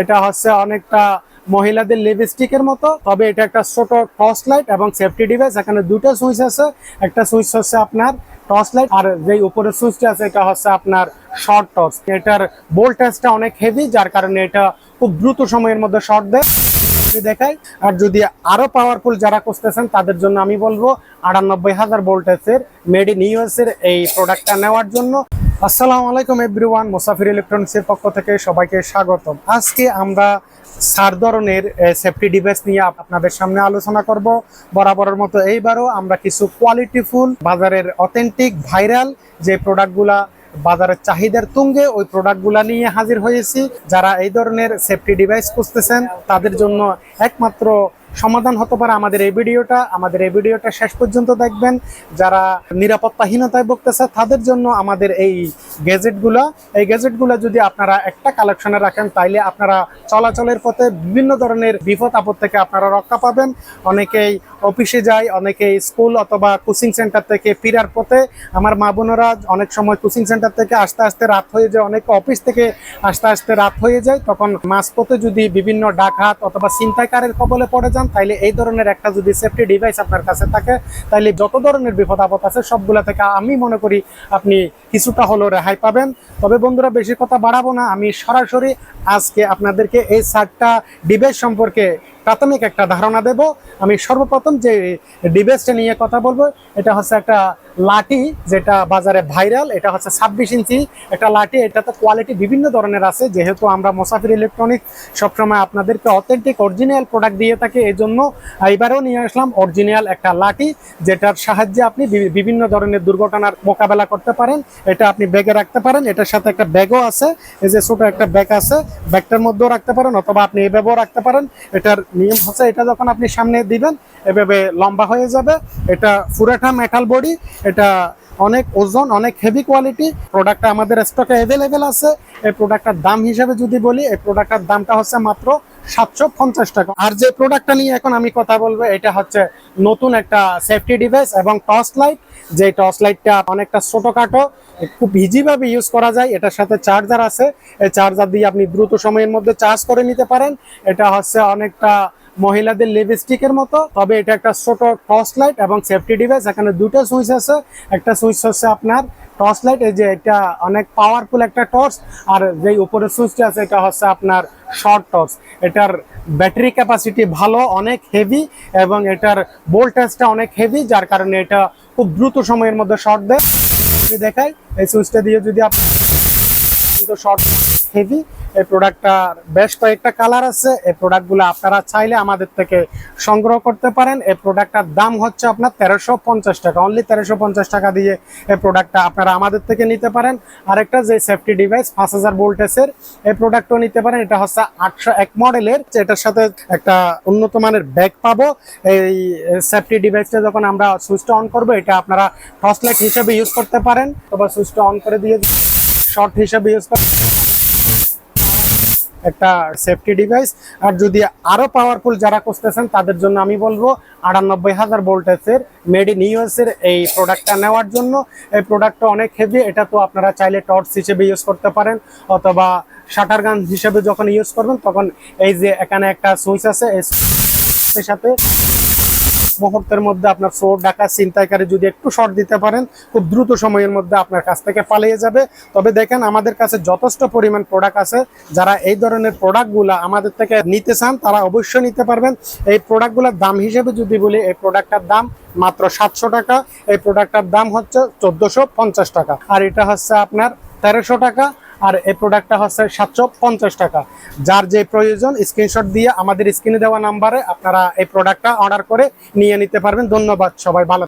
এটা হচ্ছে অনেকটা মহিলাদের লিপস্টিকের মতো, তবে এটা একটা ছোট টর্চ লাইট এবং সেফটি ডিভাইস এখানে দুটো সুইচ আছে। একটা সুইচ হচ্ছে আপনার টর্চ লাইট আর যে উপরের সুইচটা আছে, এটা হচ্ছে আপনার শর্ট টর্চ এটার ভোল্টেজটা অনেক হেভি যার কারণে এটা খুব দ্রুত সময়ের মধ্যে শর্ট দেয়। দেখাই, আর যদি আরও পাওয়ারফুল যারা খুঁজতেছেন, তাদের জন্য আমি বলব আটানব্বই হাজার ভোল্টেজের মেড ইন ইউএস এর এই প্রোডাক্টটা নেওয়ার জন্য। আসসালামু আলাইকুম এভরিওয়ান, মুসাফির ইলেকট্রনিক্সের পক্ষ থেকে সবাইকে স্বাগতম। আজকে আমরা সার ধরনের সেফটি ডিভাইস নিয়ে আপনাদের সামনে আলোচনা করব। বরাবরের মতো এইবারও আমরা কিছু কোয়ালিটিফুল বাজারের অথেন্টিক ভাইরাল যে প্রোডাক্টগুলা বাজারের চাহিদার তুঙ্গে, ওই প্রোডাক্টগুলা নিয়ে হাজির হয়েছি। যারা এই ধরনের সেফটি ডিভাইস খুঁজতেছেন, তাদের জন্য একমাত্র সমাধান হতে পারে আমাদের এই ভিডিওটা। আমাদের এই ভিডিওটা শেষ পর্যন্ত দেখবেন। যারা নিরাপত্তাহীনতায় ভুগতেছে, তাদের জন্য আমাদের এই গ্যাজেটগুলো এই গ্যাজেটগুলো যদি আপনারা একটা কালেকশনে রাখেন, তাইলে আপনারা চলাচলের পথে বিভিন্ন ধরনের বিপদ আপদ থেকে আপনারা রক্ষা পাবেন। অনেকেই অফিসে যায়, অনেকেই স্কুল অথবা কোচিং সেন্টার থেকে ফেরার পথে। আমার মা বোনেরা অনেক সময় কোচিং সেন্টার থেকে আস্তে আস্তে রাত হয়ে যায়, অনেক অফিস থেকে আস্তে আস্তে রাত হয়ে যায়। তখন মাঝপথে যদি বিভিন্ন ডাকাত অথবা ছিনতাইকারের কবলে পড়ে যান তাইলে এই ধরনের একটা যদি সেফটি ডিভাইস আপনার কাছে থাকে, তাইলে যত ধরনের বিপদ আপদ আছে সবগুলা থেকে আমি মনে করি আপনি কিছুটা হলেও রেহাই পাবেন। তবে বন্ধুরা, বেশি কথা বাড়াবো না, আমি সরাসরি আজকে আপনাদেরকে এই সারটা ডিভাইস সম্পর্কে প্রাথমিক একটা ধারণা দেব। আমি সর্বপ্রথম যে ডিভাইসটা নিয়ে কথা বলব, এটা হচ্ছে একটা লাঠি যেটা বাজারে ভাইরাল, এটা হচ্ছে ছাব্বিশ ইঞ্চি একটা লাঠি। এটা তো কোয়ালিটি বিভিন্ন ধরনের আছে, যেহেতু আমরা মোসাফির ইলেকট্রনিক সবসময় আপনাদেরকে অথেন্টিক অরিজিনাল প্রোডাক্ট দিয়ে থাকি এই জন্য এবারেও নিয়ে আসলাম অরিজিনাল একটা লাঠি, যেটার সাহায্যে আপনি বিভিন্ন ধরনের দুর্ঘটনার মোকাবেলা করতে পারেন, এটা আপনি ব্যাগে রাখতে পারেন। এটার সাথে একটা ব্যাগও আছে, এই যে ছোটো একটা ব্যাগ আছে, ব্যাগটার মধ্যেও রাখতে পারেন, অথবা আপনি এভাবেও রাখতে পারেন। এটার নিয়ম হচ্ছে এটা যখন আপনি সামনে দিবেন, এভাবে লম্বা হয়ে যাবে। এটা ফুরাঠা মেটাল বডি এটা অনেক ওজন, অনেক হেভি কোয়ালিটি প্রোডাক্টটা আমাদের স্টকে অ্যাভেলেবেল আছে। এই প্রোডাক্টটার দাম হিসেবে যদি বলি, এই প্রোডাক্টটার দামটা হচ্ছে মাত্র সাতশো পঞ্চাশ টাকা। আর যে প্রোডাক্টটা নিয়ে এখন আমি কথা বলব, এটা হচ্ছে নতুন একটা সেফটি এবং লাইট টর্চ লাইটটা অনেকটা খুব ইজিভাবে ইউজ করা যায়। এটার সাথে চার্জার আছে। এই চার্জার দিয়ে আপনি দ্রুত সময়ের মধ্যে চার্জ করে নিতে পারেন। এটা হচ্ছে অনেকটা মহিলাদের লিপস্টিকের মতো। তবে এটা একটা ছোট টর্চ লাইট এবং সেফটি ডিভাইস এখানে দুটো সুইচ আছে। একটা সুইচ হচ্ছে আপনার টর্চ লাইট এই যে এটা অনেক পাওয়ারফুল একটা টর্চ, আর যে উপরে সুইচটা আছে, এটা হচ্ছে আপনার শর্ট টর্চ এটার ব্যাটারি ক্যাপাসিটি ভালো, অনেক হেভি এবং এটার ভোল্টেজটা অনেক হেভি যার কারণে এটা খুব দ্রুত সময়ের মধ্যে শর্ট দেয়। দেখায় দেখাই, এই সুইচটা দিয়ে যদি আপনি কিন্তু শর্ট হেভি এই প্রোডাক্টটার বেশ কয়েকটা কালার আছে। এই প্রোডাক্টগুলো আপনারা চাইলে আমাদের থেকে সংগ্রহ করতে পারেন। এই প্রোডাক্টটার দাম হচ্ছে আপনার তেরোশো পঞ্চাশ টাকা। অনলি তেরোশো পঞ্চাশ টাকা দিয়ে এই প্রোডাক্টটা আপনারা আমাদের থেকে নিতে পারেন। আরেকটা যে সেফটি ডিভাইস পাঁচ হাজার ভোল্টেসের এই প্রোডাক্টও নিতে পারেন। এটা হচ্ছে আটশো এক মডেলের এটার সাথে একটা উন্নত মানের ব্যাগ পাবো। এই সেফটি ডিভাইসটা যখন আমরা সুইচটা অন করব, এটা আপনারা টর্চ লাইট হিসেবে ইউজ করতে পারেন। অথবা সুইচটা অন করে দিয়ে শর্ট হিসেবে ইউজ করতে একটা সেফটি ডিভাইস আর যদি আরও পাওয়ারফুল যারা খুঁজতেছেন, তাদের জন্য আমি বলব আটানব্বই হাজার ভোল্টেজের মেড ইন ইউএস এর এই প্রোডাক্টটা নেওয়ার জন্য। এই প্রোডাক্টটা অনেক হেভি এটা তো আপনারা চাইলে টর্চ হিসেবে ইউজ করতে পারেন, অথবা শাটার গান হিসেবে যখন ইউজ করবেন, তখন এই যে এখানে একটা সুইচ আছে সুইচের সাথে মুহূর্তের মধ্যে আপনার চোর ডাকা চিন্তাকারী যদি একটু শর্ট দিতে পারেন, খুব দ্রুত সময়ের মধ্যে আপনার কাছ থেকে পালিয়ে যাবে। তবে দেখেন, আমাদের কাছে যথেষ্ট পরিমাণ প্রোডাক্ট আছে। যারা এই ধরনের প্রোডাক্টগুলো আমাদের থেকে নিতে চান, তারা অবশ্যই নিতে পারবেন। এই প্রোডাক্টগুলোর দাম হিসেবে যদি বলি, এই প্রোডাক্টটার দাম মাত্র সাতশো টাকা। এই প্রোডাক্টটার দাম হচ্ছে চোদ্দশো টাকা। আর এটা হচ্ছে আপনার তেরোশো টাকা। আর এই প্রোডাক্টটা হচ্ছে সাতশো পঞ্চাশ টাকা। যার যে প্রয়োজন স্ক্রিনশট দিয়ে আমাদের স্ক্রিনে দেওয়া নাম্বারে আপনারা এই প্রোডাক্টটা অর্ডার করে নিয়ে নিতে পারবেন। ধন্যবাদ সবাই, ভালো